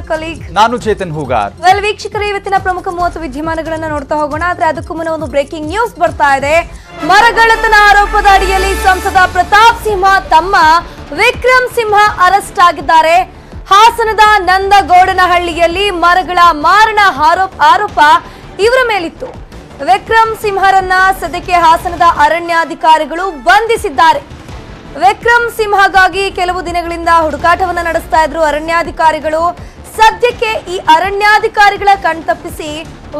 ನನ್ನ ಕೊಲೀಗ್ ನಾನು ಚೇತನ್ ಹೂಗಾರ್. ವೆಲ್ ವೀಕ್ಷಕರು ಇವತ್ತಿನ ಪ್ರಮುಖ ಮೂವತ್ತು ವಿದ್ಯಮಾನಗಳನ್ನ ನೋಡ್ತಾ ಹೋಗೋಣ. ಆದ್ರೆ ಅದಕ್ಕೂ ಮುನ್ನ ಒಂದು ಬ್ರೇಕಿಂಗ್ ನ್ಯೂಸ್ ಬರ್ತಾ ಇದೆ. ಮರಗಳತನ ಆರೋಪದ ಅಡಿಯಲ್ಲಿ ಸಂಸದ ಪ್ರತಾಪ್ ಸಿಂಹ ತಮ್ಮ ವಿಕ್ರಮ್ ಸಿಂಹ ಅರೆಸ್ಟ್ ಆಗಿದ್ದಾರೆ. ಹಾಸನದ ನಂದಗೌಡನಹಳ್ಳಿಯಲ್ಲಿ ಮರಗಳ ಮಾರಣ ಆರೋಪ ಆರೋಪ ಇವರ ಮೇಲಿತ್ತು. ವಿಕ್ರಮ್ ಸಿಂಹರನ್ನ ಸದ್ಯಕ್ಕೆ ಹಾಸನದ ಅರಣ್ಯಾಧಿಕಾರಿಗಳು ಬಂಧಿಸಿದ್ದಾರೆ. ವಿಕ್ರಮ್ ಸಿಂಹಗಾಗಿ ಕೆಲವು ದಿನಗಳಿಂದ ಹುಡುಕಾಟವನ್ನ ನಡೆಸ್ತಾ ಇದ್ರು ಅರಣ್ಯಾಧಿಕಾರಿಗಳು. ಸದ್ಯಕ್ಕೆ ಈ ಅರಣ್ಯಾಧಿಕಾರಿಗಳ ಕಣ್ತಪ್ಪಿಸಿ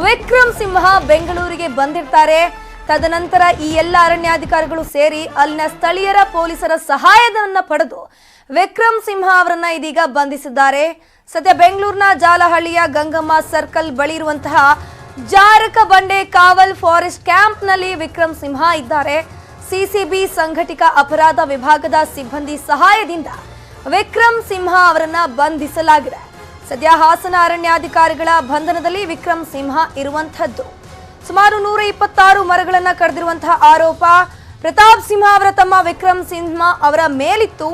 ವಿಕ್ರಮ್ ಸಿಂಹ ಬೆಂಗಳೂರಿಗೆ ಬಂದಿರ್ತಾರೆ. ತದನಂತರ ಈ ಎಲ್ಲ ಅರಣ್ಯಾಧಿಕಾರಿಗಳು ಸೇರಿ ಅಲ್ಲಿನ ಸ್ಥಳೀಯರ ಪೊಲೀಸರ ಸಹಾಯಧನ ಪಡೆದು ವಿಕ್ರಮ್ ಸಿಂಹ ಅವರನ್ನ ಇದೀಗ ಬಂಧಿಸಿದ್ದಾರೆ. ಸದ್ಯ ಬೆಂಗಳೂರಿನ ಜಾಲಹಳ್ಳಿಯ ಗಂಗಮ್ಮ ಸರ್ಕಲ್ ಬಳಿ ಇರುವಂತಹ ಜಾರಕ ಬಂಡೆ ಕಾವಲ್ ಫಾರೆಸ್ಟ್ ಕ್ಯಾಂಪ್ನಲ್ಲಿ ವಿಕ್ರಮ್ ಸಿಂಹ ಇದ್ದಾರೆ. ಸಿಸಿಬಿ ಸಂಘಟಿತ ಅಪರಾಧ ವಿಭಾಗದ ಸಿಬ್ಬಂದಿ ಸಹಾಯದಿಂದ ವಿಕ್ರಮ್ ಸಿಂಹ ಅವರನ್ನ ಬಂಧಿಸಲಾಗಿದೆ. ಸದ್ಯ ಹಾಸನ ಅರಣ್ಯಾಧಿಕಾರಿಗಳ ಬಂಧನದಲ್ಲಿ ವಿಕ್ರಮ್ ಸಿಂಹ ಇರುವಂತಹದ್ದು ಸುಮಾರು ನೂರ ಇಪ್ಪತ್ತಾರು ಮರಗಳನ್ನು ಕಡಿದಿರುವಂತಹ ಆರೋಪ. ಪ್ರತಾಪ್ ಸಿಂಹ ಅವರ ತಮ್ಮ ವಿಕ್ರಮ್ ಸಿಂಹ ಅವರ ಮೇಲಿತ್ತು.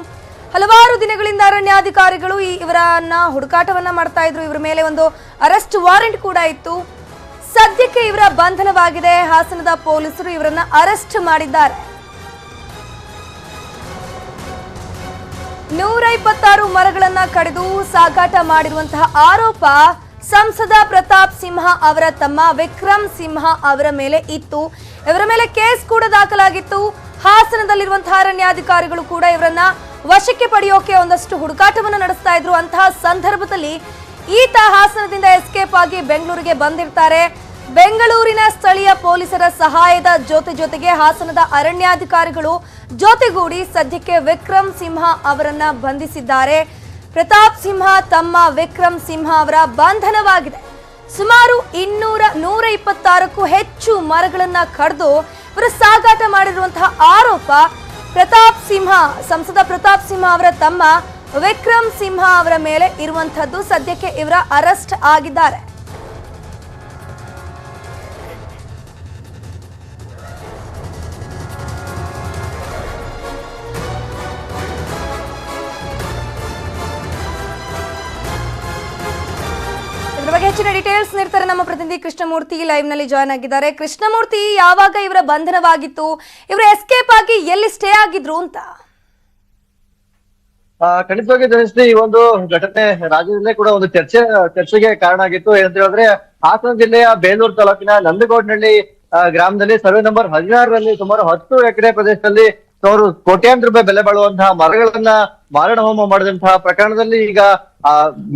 ಹಲವಾರು ದಿನಗಳಿಂದ ಅರಣ್ಯಾಧಿಕಾರಿಗಳು ಈ ಇವರನ್ನ ಹುಡುಕಾಟವನ್ನ ಮಾಡ್ತಾ ಇದ್ರು. ಇವರ ಮೇಲೆ ಒಂದು ಅರೆಸ್ಟ್ ವಾರೆಂಟ್ ಕೂಡ ಇತ್ತು. ಸದ್ಯಕ್ಕೆ ಇವರ ಬಂಧನವಾಗಿದೆ. ಹಾಸನದ ಪೊಲೀಸರು ಇವರನ್ನ ಅರೆಸ್ಟ್ ಮಾಡಿದ್ದಾರೆ. ನೂರ ಇಪ್ಪತ್ತಾರು ಮರಗಳನ್ನ ಕಡಿದು ಸಾಗಾಟ ಮಾಡಿರುವಂತಹ ಆರೋಪ ಸಂಸದ ಪ್ರತಾಪ್ ಸಿಂಹ ಅವರ ತಮ್ಮ ವಿಕ್ರಮ್ ಸಿಂಹ ಅವರ ಮೇಲೆ ಇತ್ತು. ಇವರ ಮೇಲೆ ಕೇಸ್ ಕೂಡ ದಾಖಲಾಗಿತ್ತು. ಹಾಸನದಲ್ಲಿರುವಂತಹ ಅರಣ್ಯಾಧಿಕಾರಿಗಳು ಕೂಡ ಇವರನ್ನ ವಶಕ್ಕೆ ಪಡೆಯೋಕೆ ಒಂದಷ್ಟು ಹುಡುಕಾಟವನ್ನು ನಡೆಸ್ತಾ ಇದ್ರು. ಅಂತಹ ಸಂದರ್ಭದಲ್ಲಿ ಈತ ಹಾಸನದಿಂದ ಎಸ್ಕೇಪ್ ಆಗಿ ಬೆಂಗಳೂರಿಗೆ ಬಂದಿರ್ತಾರೆ. ಬೆಂಗಳೂರಿನ ಸ್ಥಳೀಯ ಪೊಲೀಸರ ಸಹಾಯದ ಜೊತೆ ಜೊತೆಗೆ ಹಾಸನದ ಅರಣ್ಯಾಧಿಕಾರಿಗಳು ಜೊತೆಗೂಡಿ ಸದ್ಯಕ್ಕೆ ವಿಕ್ರಮ್ ಸಿಂಹ ಅವರನ್ನ ಬಂಧಿಸಿದ್ದಾರೆ. ಪ್ರತಾಪ್ ಸಿಂಹ ತಮ್ಮ ವಿಕ್ರಮ್ ಸಿಂಹ ಅವರ ಬಂಧನವಾಗಿದೆ. ಸುಮಾರು ಇನ್ನೂರ ನೂರ ಇಪ್ಪತ್ತಾರಕ್ಕೂ ಹೆಚ್ಚು ಮರಗಳನ್ನ ಕಡಿದು ಇವರು ಸಾಗಾಟ ಮಾಡಿರುವಂತಹ ಆರೋಪ ಪ್ರತಾಪ್ ಸಿಂಹ, ಸಂಸದ ಪ್ರತಾಪ್ ಸಿಂಹ ಅವರ ತಮ್ಮ ವಿಕ್ರಮ್ ಸಿಂಹ ಅವರ ಮೇಲೆ ಇರುವಂತಹದ್ದು ಸದ್ಯಕ್ಕೆ ಇವರ ಅರೆಸ್ಟ್ ಆಗಿದ್ದಾರೆ. ಇದ್ರ ಬಗ್ಗೆ ಹೆಚ್ಚಿನ ಡೀಟೇಲ್ಸ್ ನೀಡ್ತಾರೆ ನಮ್ಮ ಪ್ರತಿನಿಧಿ ಕೃಷ್ಣಮೂರ್ತಿ ಲೈವ್ನಲ್ಲಿ ಜಾಯ್ನ್ ಆಗಿದ್ದಾರೆ. ಕೃಷ್ಣಮೂರ್ತಿ, ಯಾವಾಗ ಇವರ ಬಂಧನವಾಗಿತ್ತು? ಇವರು ಎಸ್ಕೇಪ್ ಆಗಿ ಎಲ್ಲಿ ಸ್ಟೇ ಆಗಿದ್ರು ಅಂತ? ಖಂಡಿತವಾಗಿ ಧನಿಷ್ಠಿ ಈ ಒಂದು ಘಟನೆ ರಾಜ್ಯದಲ್ಲೇ ಕೂಡ ಒಂದು ಚರ್ಚೆ, ಚರ್ಚೆಗೆ ಕಾರಣ ಆಗಿತ್ತು. ಏನಂತ ಹೇಳಿದ್ರೆ, ಹಾಸನ ಜಿಲ್ಲೆಯ ಬೇಲೂರು ತಾಲೂಕಿನ ನಂದಗೋಡ್ನಹಳ್ಳಿ ಗ್ರಾಮದಲ್ಲಿ ಸರ್ವೆ ನಂಬರ್ ಹದಿನಾರರಲ್ಲಿ ಸುಮಾರು ಹತ್ತು ಎಕರೆ ಪ್ರದೇಶದಲ್ಲಿ ಸುಮಾರು ಕೋಟ್ಯಾಂತರ ರೂಪಾಯಿ ಬೆಲೆ ಬಾಳುವಂತಹ ಮರಗಳನ್ನ ಮಾರಣ ಹೋಮ ಮಾಡಿದಂತಹ ಪ್ರಕರಣದಲ್ಲಿ ಈಗ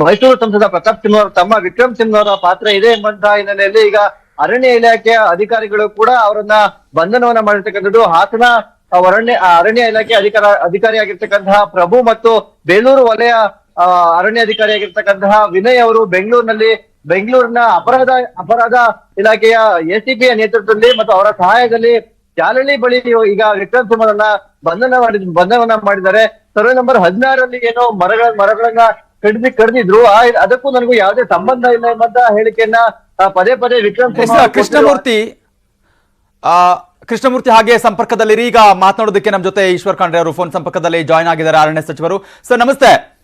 ಮೈಸೂರು ಸಂಸದ ಪ್ರತಾಪ್ ಸಿಂಹ ಅವರ ತಮ್ಮ ವಿಕ್ರಮ್ ಸಿಂಗ್ ಅವರ ಪಾತ್ರ ಇದೆ ಎಂಬಂತಹ ಹಿನ್ನೆಲೆಯಲ್ಲಿ ಈಗ ಅರಣ್ಯ ಇಲಾಖೆಯ ಅಧಿಕಾರಿಗಳು ಕೂಡ ಅವರನ್ನ ಬಂಧನವನ್ನ ಮಾಡಿರ್ತಕ್ಕಂಥದ್ದು. ಹಾಸನ ಅರಣ್ಯ ಅರಣ್ಯ ಇಲಾಖೆ ಅಧಿಕಾರ ಅಧಿಕಾರಿಯಾಗಿರ್ತಕ್ಕಂತಹ ಪ್ರಭು ಮತ್ತು ಬೇಲೂರು ವಲಯ ಆ, ಆಗಿರತಕ್ಕಂತಹ ವಿನಯ್ ಅವರು ಬೆಂಗಳೂರಿನಲ್ಲಿ ಬೆಂಗಳೂರಿನ ಅಪರಾಧ ಅಪರಾಧ ಇಲಾಖೆಯ ಎಸಿಪಿಯ ನೇತೃತ್ವದಲ್ಲಿ ಮತ್ತು ಅವರ ಸಹಾಯದಲ್ಲಿ ಜಾಲಹಳ್ಳಿ ಬಳಿ ಈಗ ವಿಕ್ರಮ್ ಸಿಂಹರನ್ನ ಬಂಧನ ಮಾಡಿ ಬಂಧನವನ್ನ ಮಾಡಿದ್ದಾರೆ. ಸರ್ವೆ ನಂಬರ್ ಹದಿನಾರಲ್ಲಿ ಏನೋ ಮರಗಳ ಮರಗಳನ್ನ ಕಡಿದು ಕಡಿದಿದ್ರು. ಆ- ಅದಕ್ಕೂ ನನಗೂ ಯಾವುದೇ ಸಂಬಂಧ ಇಲ್ಲ ಎಂಬಂತ ಹೇಳಿಕೆಯನ್ನ ಪದೇ ಪದೇ ವಿಕ್ರಮ್ ಕೃಷ್ಣಮೂರ್ತಿ ಆ, ಕೃಷ್ಣಮೂರ್ತಿ ಹಾಗೆ ಸಂಪರ್ಕದಲ್ಲಿರಿ. ಈಗ ಮಾತನಾಡೋದಕ್ಕೆ ನಮ್ಮ ಜೊತೆ ಈಶ್ವರ್ ಖಂಡ್ರೆ ಅವರು ಫೋನ್ ಸಂಪರ್ಕದಲ್ಲಿ ಜಾಯ್ನ್ ಆಗಿದ್ದಾರೆ. ಅರಣ್ಯ ಸಚಿವರು. ಸರ್ ನಮಸ್ತೆ.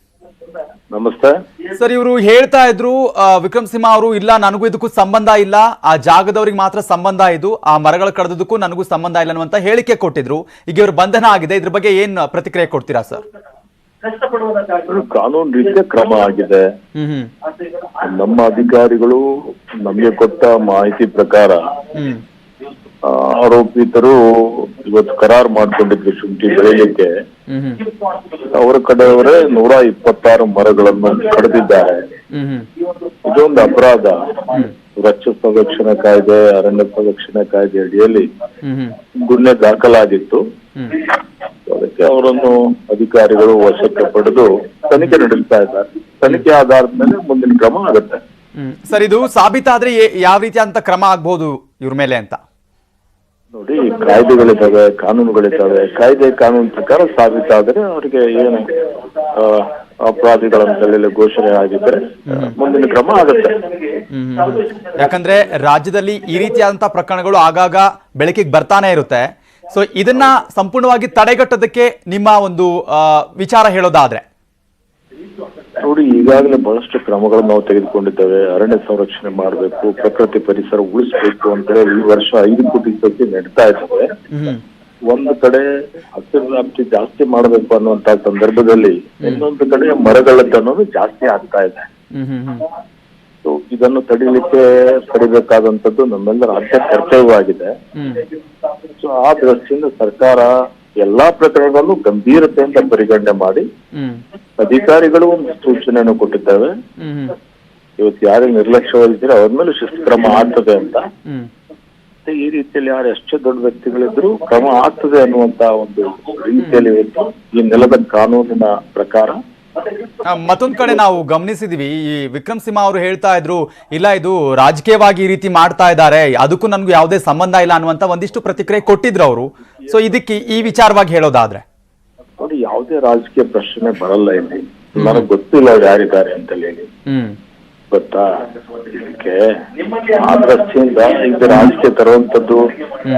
ನಮಸ್ತೆ. ಸರ್ ಇವರು ಹೇಳ್ತಾ ಇದ್ರು ವಿಕ್ರಮ್ ಸಿಂಹ ಅವರು ಇಲ್ಲ ನನಗೂ ಇದಕ್ಕೂ ಸಂಬಂಧ ಇಲ್ಲ ಆ ಜಾಗದವ್ರಿಗೆ ಮಾತ್ರ ಸಂಬಂಧ ಇದು ಆ ಮರಗಳ ಕಡದಕ್ಕೂ ನನಗೂ ಸಂಬಂಧ ಇಲ್ಲ ಅನ್ನುವಂತ ಹೇಳಿಕೆ ಕೊಟ್ಟಿದ್ರು. ಈಗ ಇವರು ಬಂಧನ ಆಗಿದೆ ಇದ್ರ ಬಗ್ಗೆ ಏನ್ ಪ್ರತಿಕ್ರಿಯೆ ಕೊಡ್ತೀರಾ ಸರ್? ಕಾನೂನು ರೀತಿಯ ಕ್ರಮ ಆಗಿದೆ. ಹ್ಮ್ ಹ್ಮ್. ನಮ್ಮ ಅಧಿಕಾರಿಗಳು ನಮಗೆ ಕೊಟ್ಟ ಮಾಹಿತಿ ಪ್ರಕಾರ ಆರೋಪಿತರು ಇವತ್ತು ಕರಾರು ಮಾಡ್ಕೊಂಡಿದ್ರು ಶುಂಠಿ ಬೆಳೆಯಲಿಕ್ಕೆ. ಅವರ ಕಡೆಯವರೇ ನೂರ ಇಪ್ಪತ್ತಾರು ಮರಗಳನ್ನು ಕಡಿದಿದ್ದಾರೆ. ಇದೊಂದು ಅಪರಾಧ. ವೃಕ್ಷ ಸಂರಕ್ಷಣಾ ಕಾಯ್ದೆ ಅರಣ್ಯ ಸಂರಕ್ಷಣಾ ಕಾಯ್ದೆ ಅಡಿಯಲ್ಲಿ ಗುನ್ನೆ ದಾಖಲಾಗಿತ್ತು. ಅದಕ್ಕೆ ಅವರನ್ನು ಅಧಿಕಾರಿಗಳು ವಶಕ್ಕೆ ಪಡೆದು ತನಿಖೆ ನಡೆಸ್ತಾ ಇದ್ದಾರೆ. ತನಿಖೆ ಆಧಾರದ ಮೇಲೆ ಮುಂದಿನ ಕ್ರಮ ಆಗುತ್ತೆ. ಸರ್ ಇದು ಸಾಬೀತಾದ್ರೆ ಯಾವ ರೀತಿಯಾದಂತ ಕ್ರಮ ಆಗ್ಬಹುದು ಇವ್ರ ಮೇಲೆ ಅಂತ? ನೋಡಿ ಕಾಯ್ದೆಗಳಿದ್ದಾವೆ ಕಾನೂನುಗಳಿದ್ದಾವೆ. ಕಾಯ್ದೆ ಕಾನೂನು ಪ್ರಕಾರ ಸಾಬೀತಾದರೆ ಅವರಿಗೆ ಏನು ಆ, ಅಪರಾಧಿಗಳಂತೆಲ್ಲ ಘೋಷಣೆ ಆಗಿದ್ರೆ ಮುಂದಿನ ಕ್ರಮ ಆಗುತ್ತೆ. ಯಾಕಂದ್ರೆ ರಾಜ್ಯದಲ್ಲಿ ಈ ರೀತಿಯಾದಂತಹ ಪ್ರಕರಣಗಳು ಆಗಾಗ ಬೆಳಕಿಗೆ ಬರ್ತಾನೆ ಇರುತ್ತೆ. ಸೊ ಇದನ್ನ ಸಂಪೂರ್ಣವಾಗಿ ತಡೆಗಟ್ಟೋದಕ್ಕೆ ನಿಮ್ಮ ಒಂದು ವಿಚಾರ ಹೇಳೋದಾದ್ರೆ. ನೋಡಿ ಈಗಾಗಲೇ ಬಹಳಷ್ಟು ಕ್ರಮಗಳನ್ನು ನಾವು ತೆಗೆದುಕೊಂಡಿದ್ದೇವೆ. ಅರಣ್ಯ ಸಂರಕ್ಷಣೆ ಮಾಡಬೇಕು ಪ್ರಕೃತಿ ಪರಿಸರ ಉಳಿಸಬೇಕು ಅಂತ ಹೇಳಿ ಈ ವರ್ಷ ಐದು ಕೋಟಿ ಸಸಿ ನೆಡ್ತಾ ಇದ್ದೇವೆ. ಒಂದು ಕಡೆ ಹಸಿರು ವ್ಯಾಪ್ತಿ ಜಾಸ್ತಿ ಮಾಡಬೇಕು ಅನ್ನುವಂತ ಸಂದರ್ಭದಲ್ಲಿ ಇನ್ನೊಂದು ಕಡೆ ಮರಗಳದ್ದು ಅನ್ನೋದು ಜಾಸ್ತಿ ಆಗ್ತಾ ಇದೆ. ಇದನ್ನು ತಡಿಲಿಕ್ಕೆ ತಡಿಬೇಕಾದಂತದ್ದು ನಮ್ಮೆಲ್ಲರ ಆದ್ಯ ಕರ್ತವ್ಯವಾಗಿದೆ. ಸೊ ಆ ದೃಷ್ಟಿಯಿಂದ ಸರ್ಕಾರ ಎಲ್ಲಾ ಪ್ರಕರಣಗಳನ್ನು ಗಂಭೀರತೆಯಿಂದ ಪರಿಗಣನೆ ಮಾಡಿ ಅಧಿಕಾರಿಗಳು ಒಂದು ಸೂಚನೆಯನ್ನು ಕೊಟ್ಟಿದ್ದಾವೆ ಇವತ್ತು ಯಾರು ನಿರ್ಲಕ್ಷ್ಯ ವಹಿಸಿದ್ರೆ ಅವ್ರ ಮೇಲೆ ಶಿಸ್ತು ಕ್ರಮ ಆಗ್ತದೆ ಅಂತ. ಈ ರೀತಿಯಲ್ಲಿ ಯಾರು ಎಷ್ಟೇ ದೊಡ್ಡ ವ್ಯಕ್ತಿಗಳಿದ್ರು ಕ್ರಮ ಆಗ್ತದೆ ಅನ್ನುವಂತ ಒಂದು ರೀತಿಯಲ್ಲಿ ಇವತ್ತು ಈ ನೆಲದ ಕಾನೂನಿನ ಪ್ರಕಾರ. ಮತ್ತೊಂದ್ ಕಡೆ ನಾವು ಗಮನಿಸಿದ್ವಿ. ಈ ವಿಕ್ರಮ್ ಸಿಂಹ ಅವರು ಹೇಳ್ತಾ ಇದ್ರು ಇಲ್ಲ ಇದು ರಾಜಕೀಯವಾಗಿ ಈ ರೀತಿ ಮಾಡ್ತಾ ಇದ್ದಾರೆ. ಅದಕ್ಕೂ ನನ್ಗೂ ಯಾವುದೇ ಸಂಬಂಧ ಇಲ್ಲ ಅನ್ನುವಂತ ಒಂದಿಷ್ಟು ಪ್ರತಿಕ್ರಿಯೆ ಕೊಟ್ಟಿದ್ರು ಅವರು. ಸೊ ಇದಕ್ಕೆ ಈ ವಿಚಾರವಾಗಿ ಹೇಳೋದಾದ್ರೆ. ಯಾವುದೇ ರಾಜಕೀಯ ಪ್ರಶ್ನೆ ಬರಲ್ಲ ಇಲ್ಲಿ. ನನಗೆ ಗೊತ್ತಿಲ್ಲ ಅವ್ರು ಯಾರಿದ್ದಾರೆ ಅಂತ ಹೇಳಿ ಗೊತ್ತಾ? ಇದಕ್ಕೆ ಆ ದೃಷ್ಟಿಯಿಂದ ಇದು ರಾಜಕೀಯ ತರುವಂತದ್ದು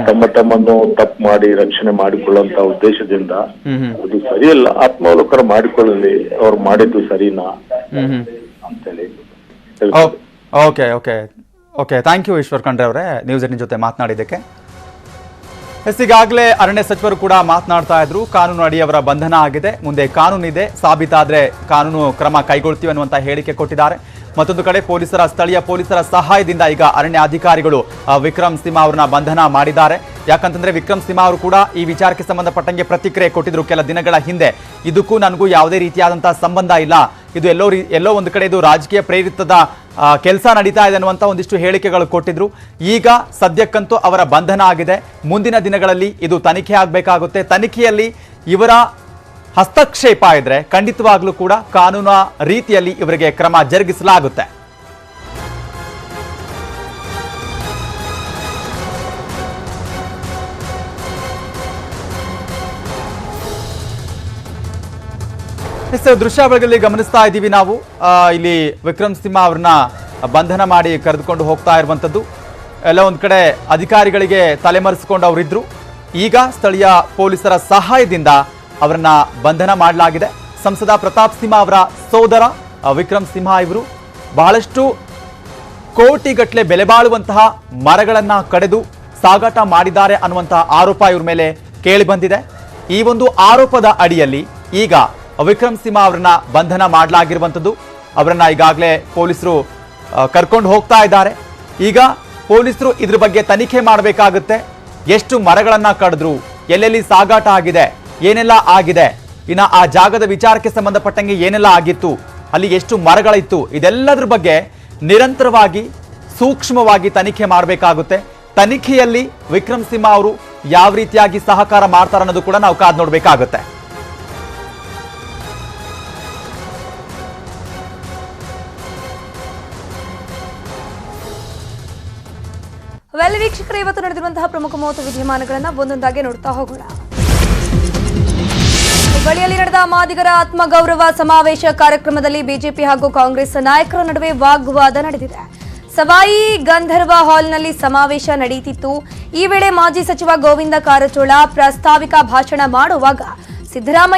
ತಮ್ಮ ತಮ್ಮನ್ನು ತಪ್ಪು ಮಾಡಿ ರಕ್ಷಣೆ ಮಾಡಿಕೊಳ್ಳುವಂತ ಉದ್ದೇಶದಿಂದ ಅದು ಸರಿಯಲ್ಲ. ಆತ್ಮಾವಲೋಕನ ಮಾಡಿಕೊಳ್ಳಲಿ. ಅವ್ರು ಮಾಡಿದ್ದು ಸರಿನಾ? ಅಂತ ಹೇಳಿ ಅಂತೇಳಿ okay okay. Okay thank you Eshwar Khandre ಅವರೇ. ನ್ಯೂಸ್ ಜೊತೆ ಮಾತನಾಡಿದ್ದಕ್ಕೆ. ಎಸ್ ಈಗಾಗಲೇ ಅರಣ್ಯ ಸಚಿವರು ಕೂಡ ಮಾತನಾಡ್ತಾ ಇದ್ರು. ಕಾನೂನು ಅಡಿಯವರ ಬಂಧನ ಆಗಿದೆ. ಮುಂದೆ ಕಾನೂನಿದೆ ಸಾಬೀತಾದ್ರೆ ಕಾನೂನು ಕ್ರಮ ಕೈಗೊಳ್ತೀವಿ ಅನ್ನುವಂತ ಹೇಳಿಕೆ ಕೊಟ್ಟಿದ್ದಾರೆ. ಮತ್ತೊಂದು ಕಡೆ ಪೊಲೀಸರ, ಸ್ಥಳೀಯ ಪೊಲೀಸರ ಸಹಾಯದಿಂದ ಈಗ ಅರಣ್ಯ ಅಧಿಕಾರಿಗಳು ವಿಕ್ರಮ್ ಸಿಂಹ ಅವರನ್ನ ಬಂಧನ ಮಾಡಿದ್ದಾರೆ. ಯಾಕಂತಂದ್ರೆ ವಿಕ್ರಮ್ ಸಿಂಹ ಅವರು ಕೂಡ ಈ ವಿಚಾರಕ್ಕೆ ಸಂಬಂಧಪಟ್ಟಂಗೆ ಪ್ರತಿಕ್ರಿಯೆ ಕೊಟ್ಟಿದ್ರು ಕೆಲ ದಿನಗಳ ಹಿಂದೆ. ಇದಕ್ಕೂ ನನಗೂ ಯಾವುದೇ ರೀತಿಯಾದಂತಹ ಸಂಬಂಧ ಇಲ್ಲ. ಇದು ಎಲ್ಲೋ ಎಲ್ಲೋ ಒಂದು ಕಡೆ ಇದು ರಾಜಕೀಯ ಪ್ರೇರಿತದ ಕೆಲಸ ನಡೀತಾ ಇದೆ ಅನ್ನುವಂಥ ಒಂದಿಷ್ಟು ಹೇಳಿಕೆಗಳು ಕೊಟ್ಟಿದ್ರು. ಈಗ ಸದ್ಯಕ್ಕಂತೂ ಅವರ ಬಂಧನ ಆಗಿದೆ. ಮುಂದಿನ ದಿನಗಳಲ್ಲಿ ಇದು ತನಿಖೆ ಆಗಬೇಕಾಗುತ್ತೆ. ತನಿಖೆಯಲ್ಲಿ ಇವರ ಹಸ್ತಕ್ಷೇಪ ಇದ್ರೆ ಖಂಡಿತವಾಗ್ಲೂ ಕೂಡ ಕಾನೂನು ರೀತಿಯಲ್ಲಿ ಇವರಿಗೆ ಕ್ರಮ ಜರುಗಿಸಲಾಗುತ್ತೆ. ಎಸ್ ದೃಶ್ಯಾವಳಿಗಳಲ್ಲಿ ಗಮನಿಸ್ತಾ ಇದ್ದೀವಿ ನಾವು. ಇಲ್ಲಿ ವಿಕ್ರಮ್ ಸಿಂಹ ಅವ್ರನ್ನ ಬಂಧನ ಮಾಡಿ ಕರೆದುಕೊಂಡು ಹೋಗ್ತಾ ಇರುವಂಥದ್ದು. ಎಲ್ಲ ಒಂದು ಕಡೆ ಅಧಿಕಾರಿಗಳಿಗೆ ತಲೆಮರೆಸಿಕೊಂಡು ಅವರಿದ್ರು. ಈಗ ಸ್ಥಳೀಯ ಪೊಲೀಸರ ಸಹಾಯದಿಂದ ಅವರನ್ನ ಬಂಧನ ಮಾಡಲಾಗಿದೆ. ಸಂಸದ ಪ್ರತಾಪ್ ಸಿಂಹ ಅವರ ಸೋದರ ವಿಕ್ರಮ್ ಸಿಂಹ ಇವರು. ಬಹಳಷ್ಟು ಕೋಟಿಗಟ್ಟಲೆ ಬೆಲೆ ಬಾಳುವಂತಹ ಮರಗಳನ್ನು ಕಡೆದು ಸಾಗಾಟ ಮಾಡಿದ್ದಾರೆ ಅನ್ನುವಂತಹ ಆರೋಪ ಇವ್ರ ಮೇಲೆ ಕೇಳಿಬಂದಿದೆ ಈ ಒಂದು ಆರೋಪದ ಅಡಿಯಲ್ಲಿ ಈಗ ವಿಕ್ರಮ್ ಸಿಂಹ ಅವರನ್ನ ಬಂಧನ ಮಾಡಲಾಗಿರುವಂಥದ್ದು. ಅವರನ್ನ ಈಗಾಗಲೇ ಪೊಲೀಸರು ಕರ್ಕೊಂಡು ಹೋಗ್ತಾ ಇದ್ದಾರೆ. ಈಗ ಪೊಲೀಸರು ಇದ್ರ ಬಗ್ಗೆ ತನಿಖೆ ಮಾಡಬೇಕಾಗುತ್ತೆ. ಎಷ್ಟು ಮರಗಳನ್ನ ಕಡಿದ್ರು, ಎಲ್ಲೆಲ್ಲಿ ಸಾಗಾಟ ಆಗಿದೆ, ಏನೆಲ್ಲ ಆಗಿದೆ, ಇನ್ನು ಆ ಜಾಗದ ವಿಚಾರಕ್ಕೆ ಸಂಬಂಧಪಟ್ಟಂಗೆ ಏನೆಲ್ಲ ಆಗಿತ್ತು, ಅಲ್ಲಿ ಎಷ್ಟು ಮರಗಳಿತ್ತು, ಇದೆಲ್ಲದ್ರ ಬಗ್ಗೆ ನಿರಂತರವಾಗಿ, ಸೂಕ್ಷ್ಮವಾಗಿ ತನಿಖೆ ಮಾಡಬೇಕಾಗುತ್ತೆ. ತನಿಖೆಯಲ್ಲಿ ವಿಕ್ರಮ್ ಸಿಂಹ ಅವರು ಯಾವ ರೀತಿಯಾಗಿ ಸಹಕಾರ ಮಾಡ್ತಾರೆ ಅನ್ನೋದು ಕೂಡ ನಾವು ಕಾದ್ ನೋಡ್ಬೇಕಾಗುತ್ತೆ. ಇವತ್ತು ನಡೆದಿರುವಂತಹ ಪ್ರಮುಖ ಮೂವತ್ತು ವಿದ್ಯಮಾನಗಳನ್ನ ಒಂದೊಂದಾಗಿ ನೋಡ್ತಾ ಹೋಗೋಣ. ಹುಬ್ಬಳ್ಳಿಯಲ್ಲಿ ನಡೆದ ಮಾದಿಗರ ಆತ್ಮಗೌರವ ಸಮಾವೇಶ ಕಾರ್ಯಕ್ರಮದಲ್ಲಿ ಬಿಜೆಪಿ ಹಾಗೂ ಕಾಂಗ್ರೆಸ್ ನಾಯಕರ ನಡುವೆ ವಾಗ್ವಾದ ನಡೆದಿದೆ. ಸವಾಯಿ ಗಂಧರ್ವ ಹಾಲ್ನಲ್ಲಿ ಸಮಾವೇಶ ನಡೆಯುತ್ತಿತ್ತು. ಈ ವೇಳೆ ಮಾಜಿ ಸಚಿವ ಗೋವಿಂದ ಕಾರಜೋಳ ಪ್ರಾಸ್ತಾವಿಕ ಭಾಷಣ ಮಾಡುವಾಗ ಸಿದ್ದರಾಮಯ್ಯ